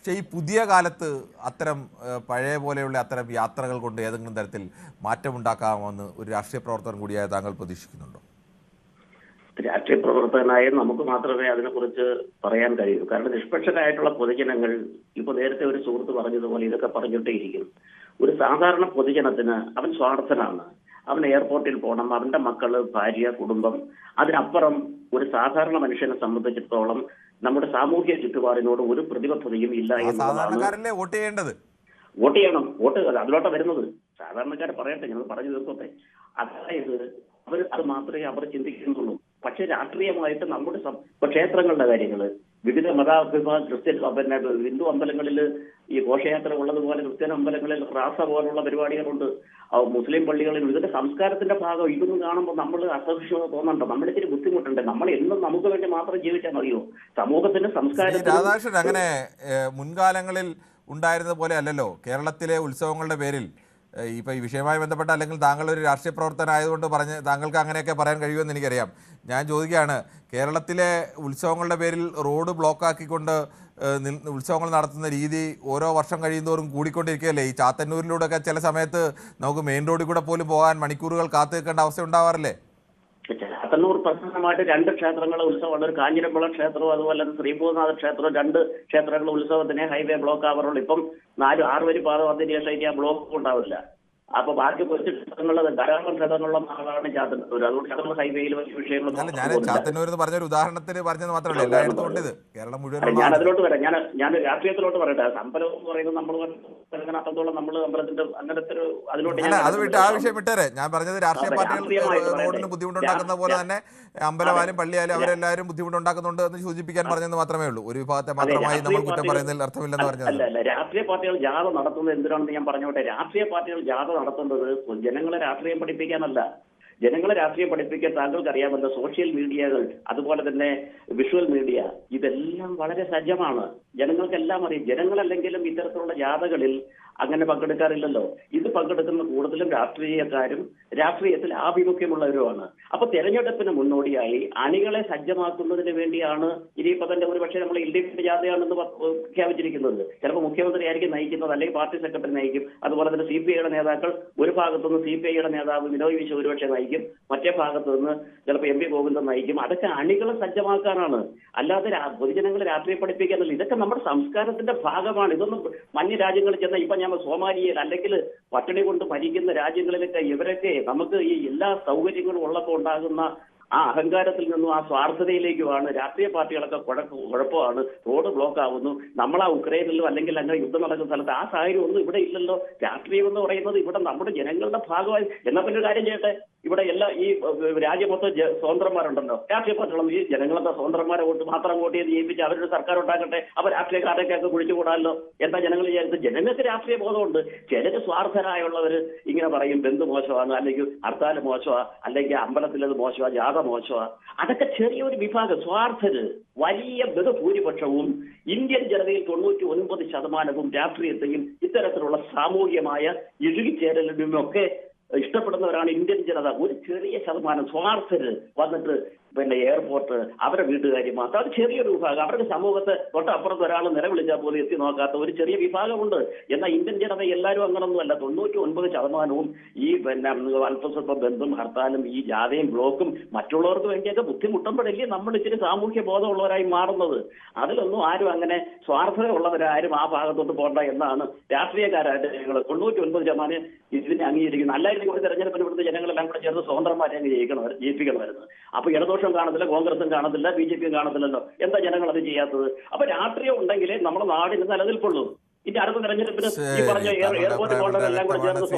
പക്ഷേ ഈ പുതിയ കാലത്ത് അത്തരം പഴയ പോലെയുള്ള അത്തരം യാത്രകൾ കൊണ്ട് ഏതെങ്കിലും തരത്തിൽ മാറ്റമുണ്ടാക്കാമെന്ന് ഒരു രാഷ്ട്രീയ പ്രവർത്തകൻ കൂടിയായ താങ്കൾ പ്രതീക്ഷിക്കുന്നുണ്ടോ? രാഷ്ട്രീയ പ്രവർത്തകനായ നമുക്ക് മാത്രമേ അതിനെക്കുറിച്ച് പറയാൻ കഴിയൂ. കാരണം നിഷ്പക്ഷരായിട്ടുള്ള പൊതുജനങ്ങൾ ഇപ്പൊ നേരത്തെ ഒരു സുഹൃത്ത് പറഞ്ഞതുപോലെ ഇതൊക്കെ പറഞ്ഞിട്ടേ ഇരിക്കും. ഒരു സാധാരണ പൊതുജനത്തിന് അവൻ സ്വാർത്ഥനാണ്. അവൻ എയർപോർട്ടിൽ പോകണം അവന്റെ മക്കൾ ഭാര്യ കുടുംബം അതിനപ്പുറം ഒരു സാധാരണ മനുഷ്യനെ സംബന്ധിച്ചിടത്തോളം നമ്മുടെ സാമൂഹ്യ ചുറ്റുപാടിനോട് ഒരു പ്രതിബദ്ധതയും ഇല്ല സാധാരണക്കാരല്ലേ വോട്ട് ചെയ്യേണ്ടത്? വോട്ട് ചെയ്യണം. വോട്ട് അതിലോട്ടാ വരുന്നത്. സാധാരണക്കാർ പറയട്ടെ ഞങ്ങൾ പറഞ്ഞു തീർക്കട്ടെ. അതായത് അവർ അത് മാത്രമേ അവർ ചിന്തിക്കുന്നുള്ളൂ. പക്ഷെ രാഷ്ട്രീയമായിട്ട് നമ്മുടെ ക്ഷേത്രങ്ങളുടെ കാര്യങ്ങൾ വിവിധ മതാഭിമാന ക്രിസ്ത്യൻ പിന്നെ ഹിന്ദു അമ്പലങ്ങളിൽ ഈ ഘോഷയാത്ര ഉള്ളതുപോലെ ക്രിസ്ത്യൻ അമ്പലങ്ങളിൽ റാസ പോലുള്ള പരിപാടികളുണ്ട്. മുസ്ലിം പള്ളികളിൽ ഇതിന്റെ സംസ്കാരത്തിന്റെ ഭാഗം ഇതൊന്നും കാണുമ്പോൾ നമ്മൾ അസഹിഷ്ണുത തോന്നണ്ട. നമ്മൾ ഇത്തിരി ബുദ്ധിമുട്ടുണ്ട്. നമ്മൾ എന്നും നമുക്ക് വേണ്ടി മാത്രം ജീവിച്ചാൽ മതിയോ? സമൂഹത്തിന്റെ സംസ്കാരം അങ്ങനെ മുൻകാലങ്ങളിൽ ഉണ്ടായിരുന്ന പോലെ അല്ലല്ലോ. കേരളത്തിലെ ഉത്സവങ്ങളുടെ പേരിൽ ഏഹ്, ഇപ്പൊ ഈ വിഷയവുമായി ബന്ധപ്പെട്ട അല്ലെങ്കിൽ താങ്കൾ ഒരു രാഷ്ട്രീയ പ്രവർത്തനായതുകൊണ്ട് പറഞ്ഞ് താങ്കൾക്ക് അങ്ങനെയൊക്കെ പറയാൻ കഴിയുമെന്ന് എനിക്കറിയാം. ഞാൻ ചോദിക്കുകയാണ് കേരളത്തിലെ ഉത്സവങ്ങളുടെ പേരിൽ റോഡ് ബ്ലോക്കാക്കിക്കൊണ്ട് ഉത്സവങ്ങൾ നടത്തുന്ന രീതി ഓരോ വർഷം കഴിയുന്തോറും കൂടിക്കൊണ്ടിരിക്കുകയല്ലേ? ഈ ചാത്തന്നൂരിലൂടെയൊക്കെ ചില സമയത്ത് നമുക്ക് മെയിൻ റോഡിൽ കൂടെ പോലും പോകാൻ മണിക്കൂറുകൾ കാത്തു നിൽക്കേണ്ട അവസ്ഥ ഉണ്ടാവാറില്ലേ? ചാത്തന്നൂർ പ്രധാനമായിട്ട് രണ്ട് ക്ഷേത്രങ്ങളെ ഉത്സവമാണ് ഒരു കാഞ്ഞിരമ്പുഴ ക്ഷേത്രവും അതുപോലെ ശ്രീഭൂതനാഥ ക്ഷേത്രവും. രണ്ട് ക്ഷേത്രങ്ങളുടെ ഉത്സവത്തിന് ഹൈവേ ബ്ലോക്ക് ആവാറുള്ളൂ. ഇപ്പം നാല് ആറ് വരി പാത വന്നതിന് ശേഷം ഇനി ആ ബ്ലോക്ക് ഉണ്ടാവില്ല. അപ്പൊ ബാക്കി കുറച്ച് ധാരാളം ഘടകങ്ങളുള്ള നാടാണ് ചാത്തന്നൂർ. അതുകൊണ്ട് ഹൈവേയിൽ വലിയ വിഷയങ്ങളൊന്നും ഞാൻ ചാത്തന്നൂർ എന്ന് പറഞ്ഞൊരു ഉദാഹരണത്തിന് പറഞ്ഞത് മാത്രമല്ല. എല്ലായിടത്തും ഉണ്ട് ഇത്. കേരളം മുഴുവൻ ഞാൻ അതിലോട്ട് വരാം. ഞാൻ ഞാൻ രാഷ്ട്രീയത്തിലോട്ട് പറയട്ടെ. സമ്പലം എന്ന് പറയുന്നത് നമ്മൾ അത്രത്തോളം നമ്മൾ അമ്പലത്തിന്റെ അങ്ങനത്തെ ഒരു അതിലോട്ട് ഞാൻ അത് വിട്ട് ആ വിഷയം വിട്ടേരെ. ഞാൻ പറഞ്ഞത് രാഷ്ട്രീയ പാർട്ടികൾ റോഡിന് ബുദ്ധിമുട്ടുണ്ടാക്കുന്ന പോലെ തന്നെ അമ്പലമായാലും പള്ളിയായാലും അവരെല്ലാവരും ബുദ്ധിമുട്ടുണ്ടാക്കുന്നുണ്ട് എന്ന് സൂചിപ്പിക്കാൻ പറഞ്ഞത് മാത്രമേ ഉള്ളൂ. ഒരു വിഭാഗത്തെ മാത്രമായി നമ്മൾ കുറ്റം പറയുന്നതിൽ അർത്ഥമില്ലെന്ന് പറഞ്ഞത്. അല്ല രാഷ്ട്രീയ പാർട്ടികൾ ജാഥ നടത്തുന്നത് എന്തിനാണെന്ന് ഞാൻ പറഞ്ഞോട്ടെ. രാഷ്ട്രീയ പാർട്ടികൾ ജാഥ നടത്തുന്നത് ജനങ്ങളെ രാഷ്ട്രീയം പഠിപ്പിക്കാനല്ല. ജനങ്ങളെ രാഷ്ട്രീയം പഠിപ്പിക്കാൻ താങ്കൾക്ക് അറിയാമെന്ന സോഷ്യൽ മീഡിയകൾ അതുപോലെ തന്നെ വിഷ്വൽ മീഡിയ ഇതെല്ലാം വളരെ സജ്ജമാണ്. ജനങ്ങൾക്കെല്ലാം അറിയാം. ജനങ്ങളല്ലെങ്കിലും ഇത്തരത്തിലുള്ള ജാഥകളിൽ അങ്ങനെ പങ്കെടുക്കാറില്ലല്ലോ. ഇത് പങ്കെടുക്കുന്ന കൂടുതലും രാഷ്ട്രീയക്കാരും രാഷ്ട്രീയത്തിൽ ആഭിമുഖ്യമുള്ളവരുമാണ്. അപ്പൊ തെരഞ്ഞെടുപ്പിന് മുന്നോടിയായി അണികളെ സജ്ജമാക്കുന്നതിന് വേണ്ടിയാണ് ഇനിയിപ്പോ തന്നെ ഒരു പക്ഷേ നമ്മൾ എൽ ഡി എഫിന്റെ ജാഥയാണെന്ന് പ്രഖ്യാപിച്ചിരിക്കുന്നത് ചിലപ്പോൾ മുഖ്യമന്ത്രി ആയിരിക്കും നയിക്കുന്നത് അല്ലെങ്കിൽ പാർട്ടി സെക്രട്ടറി നയിക്കും. അതുപോലെ തന്നെ സി പി ഐയുടെ നേതാക്കൾ ഒരു ഭാഗത്തുനിന്ന് സി പി ഐയുടെ നേതാവ് വിനോയ് വിശ്വ ഒരുപക്ഷെ നയിക്കും. മറ്റേ ഭാഗത്ത് നിന്ന് ചിലപ്പോൾ എം പി ഗോവിന്ദൻ നയിക്കും. അതൊക്കെ അണികളെ സജ്ജമാക്കാനാണ്. അല്ലാതെ പൊതുജനങ്ങളെ രാഷ്ട്രീയ പഠിപ്പിക്കാനല്ല. ഇതൊക്കെ നമ്മുടെ സംസ്കാരത്തിന്റെ ഭാഗമാണ്. ഇതൊന്നും മഞ്ഞ രാജ്യങ്ങളിൽ ചെന്ന ഇപ്പൊ ഞാൻ സോമാലിയയിൽ അല്ലെങ്കിൽ പട്ടിണി കൊണ്ട് ഭരിക്കുന്ന രാജ്യങ്ങളിലൊക്കെ ഇവരൊക്കെ നമുക്ക് ഈ എല്ലാ സൗകര്യങ്ങളും ഉള്ളപ്പോൾ ഉണ്ടാകുന്ന ആ അഹങ്കാരത്തിൽ നിന്നും ആ സ്വാർത്ഥതയിലേക്കുമാണ്. രാഷ്ട്രീയ പാർട്ടികളൊക്കെ കുഴപ്പമാണ്. റോഡ് ബ്ലോക്ക് ആവുന്നു. നമ്മൾ ആ ഉക്രൈനിലും അല്ലെങ്കിൽ അങ്ങനെ യുദ്ധം നടക്കുന്ന സ്ഥലത്ത് ആ സാഹചര്യം ഒന്നും ഇവിടെ ഇല്ലല്ലോ. രാഷ്ട്രീയം എന്ന് പറയുന്നത് ഇവിടെ നമ്മുടെ ജനങ്ങളുടെ ഭാഗമായി. എന്നാ പിന്നെ ഒരു കാര്യം ചെയ്യട്ടെ? ഇവിടെ എല്ലാ ഈ ഏഹ്, രാജ്യം മൊത്തം ജ- സ്വതന്ത്രന്മാരുണ്ടല്ലോ. രാഷ്ട്രീയ പാർട്ടികളും ഈ ജനങ്ങളെന്താ സ്വതന്ത്രന്മാരെ വോട്ട് മാത്രം വോട്ട് ചെയ്ത് ജയിപ്പിച്ച് അവരുടെ സർക്കാർ ഉണ്ടാക്കട്ടെ അവർ രാഷ്ട്രീയക്കാരൊക്കെ ഒക്കെ കുഴിച്ചുകൂടാല്ലോ? എന്താ ജനങ്ങൾ വിചാരിച്ചത്? ജനങ്ങൾക്ക് രാഷ്ട്രീയ ബോധമുണ്ട്. ചിലര് സ്വാർത്ഥരായുള്ളവർ ഇങ്ങനെ പറയും ബന്ധു മോശമാണ് അല്ലെങ്കിൽ ഹർത്താൽ മോശമാ അല്ലെങ്കിൽ അമ്പലത്തിലത് മോശമാ ജാഥ മോശമാ. അതൊക്കെ ചെറിയൊരു വിഭാഗം സ്വാർത്ഥര്. വലിയ ബഹുഭൂരിപക്ഷവും ഇന്ത്യൻ ജനതയിൽ തൊണ്ണൂറ്റി ഒൻപത് ശതമാനവും രാഷ്ട്രീയത്തെയും ഇത്തരത്തിലുള്ള സാമൂഹികമായ ഇഴുകിച്ചേരലിനും ഒക്കെ ഇഷ്ടപ്പെടുന്നവരാണ് ഇന്ത്യൻ ജനത. ഒരു ചെറിയ ശതമാനം സ്വാർത്ഥര് വന്നിട്ട് പിന്നെ എയർപോർട്ട് അവരുടെ വീട്ടുകാരി മാത്രം. അത് ചെറിയൊരു വിഭാഗം. അവരുടെ സമൂഹത്തെ തൊട്ടപ്പുറത്ത് ഒരാൾ നിലവിളിച്ചാൽ പോലും എത്തി നോക്കാത്ത ഒരു ചെറിയ വിഭാഗമുണ്ട്. എന്നാൽ ഇന്ത്യൻ ജനത എല്ലാവരും അങ്ങനൊന്നുമല്ല. തൊണ്ണൂറ്റി ഒൻപത് ശതമാനവും ഈ പിന്നെ അല്പസ്വല്പ ബന്ധം ഹർത്താലും ഈ ജാഥയും ബ്ലോക്കും മറ്റുള്ളവർക്ക് വേണ്ടിയൊക്കെ ബുദ്ധിമുട്ടുമ്പോഴല്ലേ നമ്മൾ ഇച്ചിരി സാമൂഹ്യ ബോധമുള്ളവരായി മാറുന്നത്. അതിലൊന്നും ആരും അങ്ങനെ സ്വാർത്ഥതയുള്ളവരാരും ആ ഭാഗത്തോട്ട് പോകണ്ട എന്നാണ് രാഷ്ട്രീയക്കാരായിട്ട് ഞങ്ങൾ തൊണ്ണൂറ്റി ഒൻപത് ശതമാനം ഇതിനെ അംഗീകരിക്കുന്നു അല്ലായിരുന്നു കൂടി തെരഞ്ഞെടുപ്പിന് ഇവിടുത്തെ ജനങ്ങളെല്ലാം കൂടെ ചേർന്ന് സ്വതന്ത്രമാരെ അങ്ങ് ജയിപ്പിക്കണമായിരുന്നു. അപ്പൊ ഇടദോഷം കാണത്തില്ല കോൺഗ്രസും കാണത്തില്ല ബി ജെ പിയും കാണത്തില്ലല്ലോ എന്താ ജനങ്ങൾ അത് ചെയ്യാത്തത് അപ്പൊ രാഷ്ട്രീയം ഉണ്ടെങ്കിലേ നമ്മുടെ നാടിന് നിലനിൽപ്പുള്ളൂ ഇനി അടുത്ത തെരഞ്ഞെടുപ്പിന് ഈ പറഞ്ഞ എയർപോർട്ട് എയർ- എല്ലാം കൂടെ ചേർന്ന്.